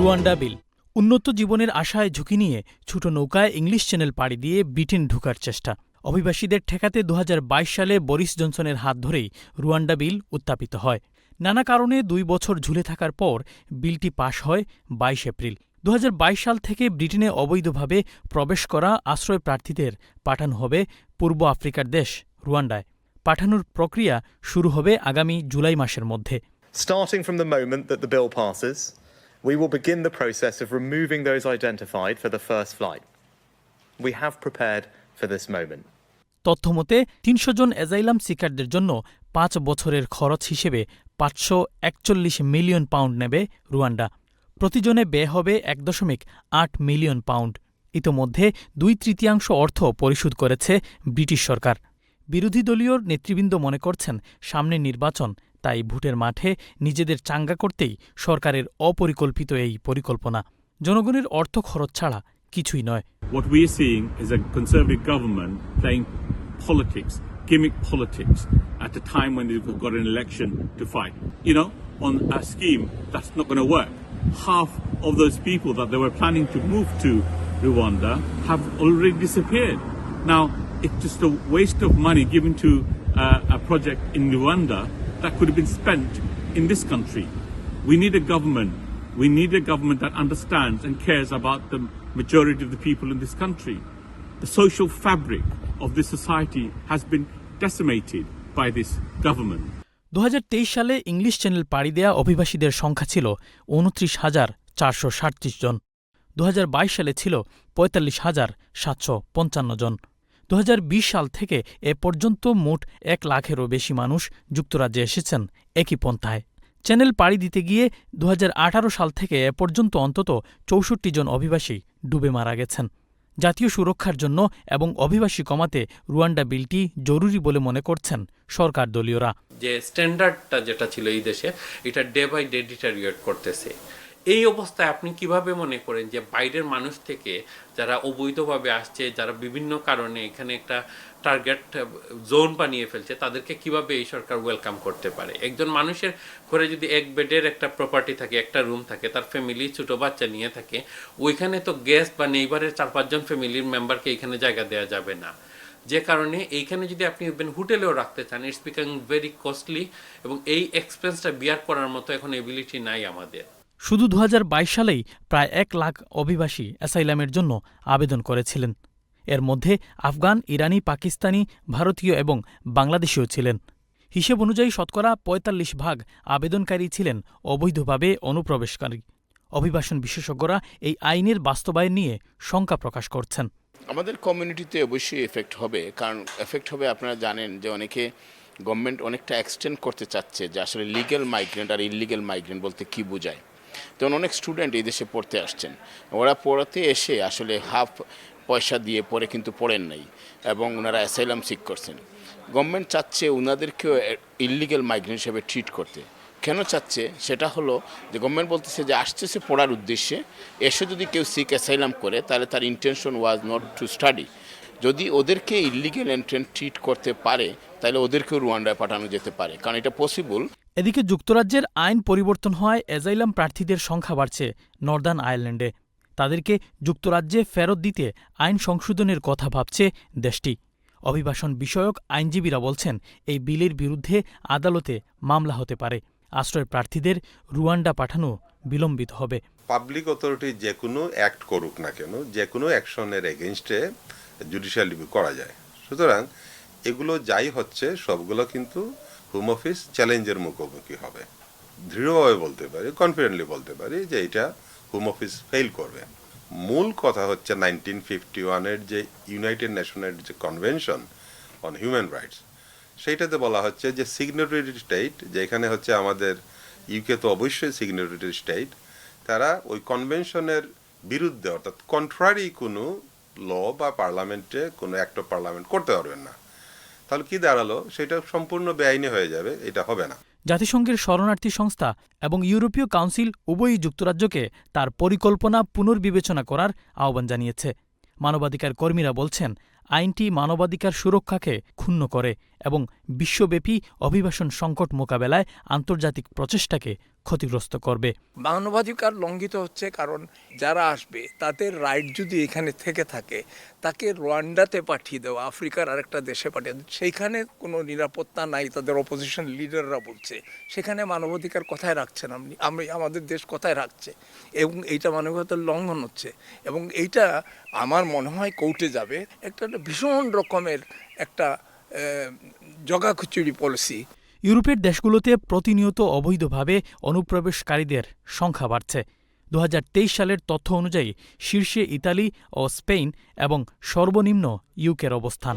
Rwanda বিল। উন্নত জীবনের আশায় ঝুঁকি নিয়ে ছোট নৌকায় ইংলিশ চ্যানেল পাড়ি দিয়ে ব্রিটেন ঢুকার চেষ্টা। অভিবাসীদের ঠেকাতে দু হাজার বাইশ সালে বরিস জনসনের হাত ধরেই রুয়ান্ডা বিল উত্থাপিত হয়। নানা কারণে দুই বছর ঝুলে থাকার পর বিলটি পাশ হয় বাইশ এপ্রিল। দুহাজার বাইশ সাল থেকে ব্রিটেনে অবৈধভাবে প্রবেশ করা আশ্রয় প্রার্থীদের পাঠানো হবে পূর্ব আফ্রিকার দেশ রুয়ান্ডায়। পাঠানোর প্রক্রিয়া শুরু হবে আগামী জুলাই মাসের মধ্যে। Starting from the moment that the bill passes, we will begin the process of removing those identified for the first flight. We have prepared for this moment. তথ্যমতে, তিনশো জন অ্যাজাইলাম সিকারদের জন্য পাঁচ বছরের খরচ হিসেবে পাঁচশো একচল্লিশ মিলিয়ন পাউন্ড নেবে রুয়ান্ডা প্রতিজনে ব্যয় হবে এক দশমিক আট মিলিয়ন পাউন্ড ইতোমধ্যে দুই তৃতীয়াংশ অর্থ পরিশোধ করেছে ব্রিটিশ সরকার বিরোধী দলীয় নেতৃবৃন্দ মনে করছেন, সামনে নির্বাচন তাই ভোটের মাঠে নিজেদের চাঙ্গা করতেই সরকারের অপরিকল্পিত এই পরিকল্পনা। জনগণের অর্থ খরচ ছাড়া কিছুই নয়। That could have been spent in this country. We need a government. We need a government that understands and cares about the majority of the people in this country. The social fabric of this society has been decimated by this government. দু হাজার তেইশ সালে English channel পাড়ি দেয়া অভিবাসীদের সংখ্যা ছিল উনত্রিশ হাজার চারশো জন দু হাজার বাইশ সালে ছিল পঁয়তাল্লিশ হাজার সাতশো পঞ্চান্ন জন দুহাজার বিশ সাল থেকে এ পর্যন্ত মোট এক লাখেরও বেশি মানুষ যুক্তরাজ্যে এসেছেন একই পন্থায়। চ্যানেল পাড়ি দিতে গিয়ে দুহাজার আঠারো সাল থেকে এ পর্যন্ত অন্তত চৌষট্টি জন অভিবাসী ডুবে মারা গেছেন। জাতীয় সুরক্ষার জন্য এবং অভিবাসী কমাতে রুয়ান্ডা বিলটি জরুরি বলে মনে করছেন সরকার দলীয়রা। যে স্ট্যান্ডার্ডটা যেটা ছিল এই দেশে, এটা ডে বাই ডে ডিটারিয়েট করতেছে। এই অবস্থায় আপনি কীভাবে মনে করেন যে বাইরের মানুষ থেকে যারা অবৈধভাবে আসছে, যারা বিভিন্ন কারণে এখানে একটা টার্গেট জোন বানিয়ে ফেলছে, তাদেরকে কীভাবে এই সরকার ওয়েলকাম করতে পারে? একজন মানুষের ঘরে যদি এক বেডের একটা প্রপার্টি থাকে, একটা রুম থাকে, তার ফ্যামিলি ছোটো বাচ্চা নিয়ে থাকে, ওইখানে তো গেস্ট বা নেইবারের চার পাঁচজন ফ্যামিলির মেম্বারকে এখানে জায়গা দেওয়া যাবে না। যে কারণে এইখানে যদি আপনি ইভেন হোটেলেও রাখতে চান ইটস বিকাম ভেরি কস্টলি এবং এই এক্সপেন্সটা বিয়ার করার মতো এখন এবিলিটি নাই আমাদের। শুধু দু হাজার বাইশ সালেই প্রায় এক লাখ অভিবাসী অ্যাসাইলামের জন্য আবেদন করেছিলেন। এর মধ্যে আফগান, ইরানি, পাকিস্তানি, ভারতীয় এবং বাংলাদেশীয় ছিলেন। হিসেব অনুযায়ী শতকরা ৪৫ ভাগ আবেদনকারী ছিলেন অবৈধভাবে অনুপ্রবেশকারী। অভিবাসন বিশেষজ্ঞরা এই আইনের বাস্তবায়ন নিয়ে শঙ্কা প্রকাশ করছেন। আমাদের কমিউনিটিতে অবশ্যই এফেক্ট হবে, কারণ এফেক্ট হবে আপনারা জানেন যে অনেকে গভর্নমেন্ট অনেকটা এক্সটেন্ড করতে চাচ্ছে যে আসলে লিগ্যাল মাইগ্রেন্ট আর ইলিগ্যাল মাইগ্রেন্ট বলতে কি বোঝায়। তখন অনেক স্টুডেন্ট এই দেশে পড়তে আসছেন। ওরা পড়াতে এসে আসলে হাফ পয়সা দিয়ে পরে কিন্তু পড়েন নাই এবং ওনারা অ্যাসাইলাম সিক করছেন। গভর্নমেন্ট চাচ্ছে ওনাদেরকেও ইলিগ্যাল মাইগ্রেন্ট হিসেবে ট্রিট করতে। কেন চাচ্ছে? সেটা হলো যে গভর্নমেন্ট বলতেছে যে আসতেছে পড়ার উদ্দেশ্যে, এসে যদি কেউ সিক অ্যাসাইলাম করে, তাহলে তার intention was not to study যদি ওদেরকে ইলিগেল এন্ট্রেন্ট ট্রিট করতে পারে, তাহলে ওদেরকেও রুয়ান্ডায় পাঠানো যেতে পারে। কারণ এটা পসিবল এদিকে যুক্তরাজ্যের আইন পরিবর্তন হওয়ায় অ্যাজাইলাম প্রার্থীদের সংখ্যা বাড়ছে নর্দার্ন আয়ারল্যান্ডে। তাদেরকে যুক্তরাজ্যে ফেরত দিতে আইন সংশোধনের কথা ভাবছে দেশটি। অভিবাসন বিষয়ক আইনজীবীরা বলছেন, এই বিলের বিরুদ্ধে আদালতে মামলা হতে পারে। আশ্রয় প্রার্থীদের রুয়ান্ডা পাঠানো বিলম্বিত হবে। পাবলিক অথরিটি যে কোনো অ্যাক্ট করুক না কেন যে কোনো অ্যাকশনের এগেনস্টে জুডিশিয়াল রিভিউ করা যায়। সুতরাং এগুলো যাই হচ্ছে, সবগুলো কিন্তু হোম অফিস চ্যালেঞ্জের মুখোমুখি হবে। দৃঢ়ভাবে বলতে পারি কনফিডেন্টলি বলতে পারি যে এটা হোম অফিস ফেল করবে। মূল কথা হচ্ছে নাইনটিন ফিফটি ওয়ানের যে ইউনাইটেড নেশনের যে কনভেনশন অন হিউম্যান রাইটস সেইটাতে বলা হচ্ছে যে সিগনেটরি স্টেট যেখানে হচ্ছে আমাদের ইউকে তো অবশ্যই সিগনেটরি স্টেট তারা ওই কনভেনশনের বিরুদ্ধে, অর্থাৎ কন্ট্রারি কোনো ল বা পার্লামেন্টে কোনো অ্যাক্ট অফ পার্লামেন্ট করতে পারবেন না। তাহলে কি দাঁড়াল? সেটা সম্পূর্ণ বেআইনি হয়ে যাবে, এটা হবে না। জাতিসংঘের শরণার্থী সংস্থা এবং ইউরোপীয় কাউন্সিল উভয়ই যুক্তরাজ্যকে তার পরিকল্পনা পুনর্বিবেচনা করার আহ্বান জানিয়েছে। মানবাধিকার কর্মীরা বলছেন, আইনটি মানবাধিকার সুরক্ষাকে ক্ষুণ্ণ করে এবং বিশ্বব্যাপী অভিবাসন সংকট মোকাবেলায় আন্তর্জাতিক প্রচেষ্টাকে ক্ষতিগ্রস্ত করবে। মানবাধিকার লঙ্ঘিত হচ্ছে কারণ যারা আসবে, তাদের রাইট যদি এখানে থেকে থাকে, তাকে রোয়ান্ডাতে পাঠিয়ে দেওয়া, আফ্রিকার আরেকটা দেশে পাঠিয়ে সেইখানে কোনো নিরাপত্তা নাই, তাদের অপোজিশন লিডাররা বলছে। সেখানে মানবাধিকার কথায় রাখছেন আপনি? আমি, আমাদের দেশ কোথায় রাখছে? এবং এইটা মানবাধিকার লঙ্ঘন হচ্ছে। এবং এইটা আমার মনে হয় কোর্টে যাবে। একটা ভীষণ রকমের একটা জগাখিচুড়ি পলিসি ইউরোপের দেশগুলোতে প্রতিনিয়ত অবৈধভাবে অনুপ্রবেশকারীদের সংখ্যা বাড়ছে। দু হাজার তেইশ সালের তথ্য অনুযায়ী শীর্ষে ইতালি ও স্পেন এবং সর্বনিম্ন ইউকের অবস্থান।